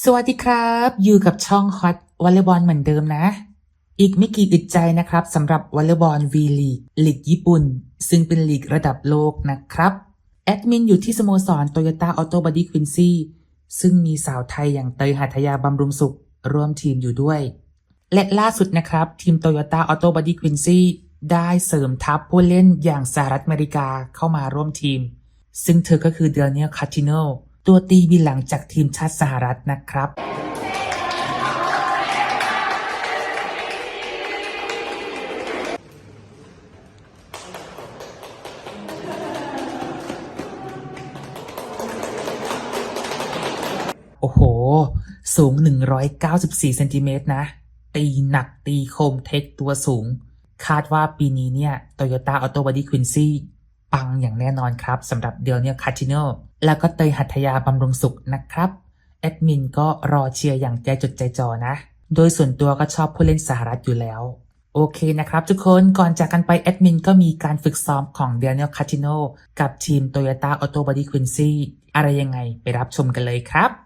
สวัสดีครับ อยู่กับช่องฮอตวอลเลย์บอลเหมือนเดิมนะ อีกไม่กี่อึดใจนะครับสำหรับวอลเลย์บอลวีลีกลีกญี่ปุ่น ซึ่งเป็นลีกระดับโลกนะครับ แอดมินอยู่ที่สโมสรโตโยต้าออโตบอดี้ควินซี่ซึ่งมีสาวไทยอย่างเตยหัทยาบำรุงสุข ร่วมทีมอยู่ด้วย และล่าสุดนะครับ ทีมโตโยต้าออโตบอดี้ควินซี่ได้เสริมทัพผู้เล่นอย่างสหรัฐอเมริกาเข้ามาร่วมทีม ซึ่งเธอก็คือเดลเนียลคาติโน ตัวตีบินหลังจากทีมชาติสหรัฐนะครับโอ้โห สูง 194 เซนติเมตรนะ ตีหนักตีคมเทคตัวสูง คาดว่าปีนี้เนี่ย Toyota Auto Body Quincy ปังอย่างแน่นอนครับสำหรับเดลเนียคาติโนแล้วก็เตยหัตยาบำรุงสุขนะครับแอดมินก็รอเชียร์อย่างใจจดใจจ่อนะ โดยส่วนตัวก็ชอบผู้เล่นสหรัฐอยู่แล้ว โอเคนะครับทุกคนก่อนจากกันไปแอดมินก็มีการฝึกซ้อมของเดลเนียคาติโนกับทีมโตโยต้าออโตบอดี้ควินซี่อะไรยังไงไปรับชมกันเลยครับ